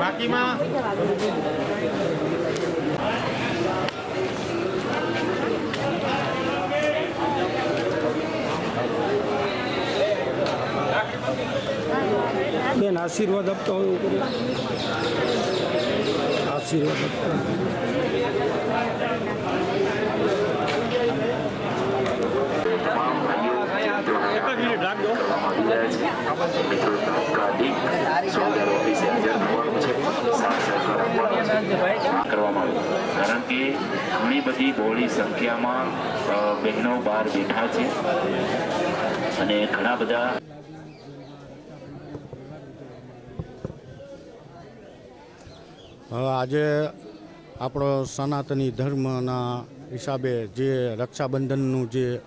বাকি মা બેન આશીર્વાદ આપતા હોય એવું કરીએ. આશીર્વાદ આપતા કરવામાં આવ્યું. કારણ કે ઘણી બધી બહોળી સંખ્યામાં બહેનો બહાર બેઠા છે. અને ઘણા બધા આજે આપણો સનાતની ધર્મના હિસાબે જે રક્ષાબંધનનું જે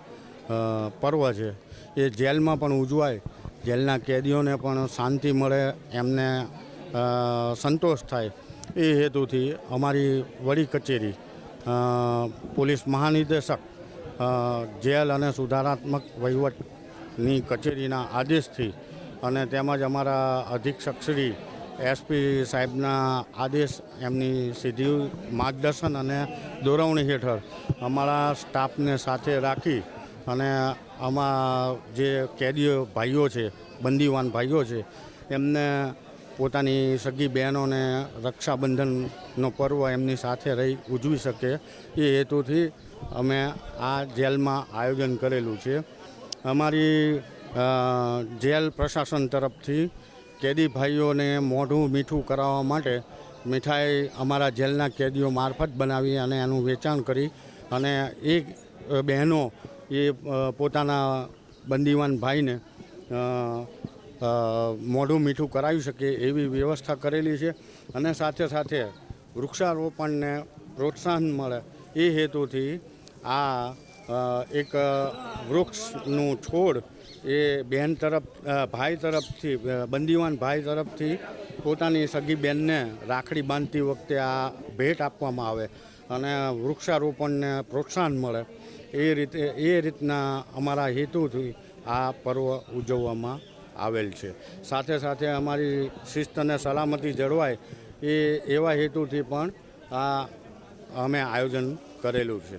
પર્વ છે, એ જેલમાં પણ ઉજવાય. જેલના કેદીઓને પણ શાંતિ મળે, એમને સંતોષ થાય. એ હેતુથી અમારી વડી કચેરી પોલીસ મહાનિદેશક જેલ અને સુધારાત્મક વહીવટની કચેરીના આદેશથી અને તેમજ અમારા અધિક્ષક શ્રી એસપી સાહેબના આદેશ, એમની સીધી માર્ગદર્શન અને દોરવણી હેઠળ અમારા સ્ટાફને સાથે રાખી અને આમાં જે કેદીઓ ભાઈઓ છે, બંદીવાન ભાઈઓ છે, એમને પોતાની સગી બહેનોને રક્ષાબંધનનો પર્વ એમની સાથે રહી ઉજવી શકે એ હેતુથી અમે આ જેલમાં આયોજન કરેલું છે. અમારી જેલ પ્રશાસન તરફથી કેદી ભાઈઓને મોઢું મીઠું કરાવવા માટે મીઠાઈ અમારા જેલના કેદીઓ મારફત બનાવી અને એનું વેચાણ કરી અને એ બહેનો એ પોતાના બંદીવાન ભાઈને મોઢું મીઠું કરાવી શકે એવી વ્યવસ્થા કરેલી છે અને સાથે સાથે વૃક્ષારોપણને પ્રોત્સાહન મળે એ હેતુથી આ એક વૃક્ષનું છોડ એ બહેન તરફ ભાઈ તરફથી બંદીવાન ભાઈ તરફથી પોતાની સગી બહેનને રાખડી બાંધતી વખતે આ ભેટ આપવામાં આવે અને વૃક્ષારોપણને પ્રોત્સાહન મળે. એ રીતે, એ રીતના અમારા હેતુથી આ પર્વ ઉજવવામાં આવેલ છે. સાથે સાથે અમારી શિસ્ત અને સલામતી જળવાય એ, એવા હેતુથી પણ આ અમે આયોજન કરેલું છે.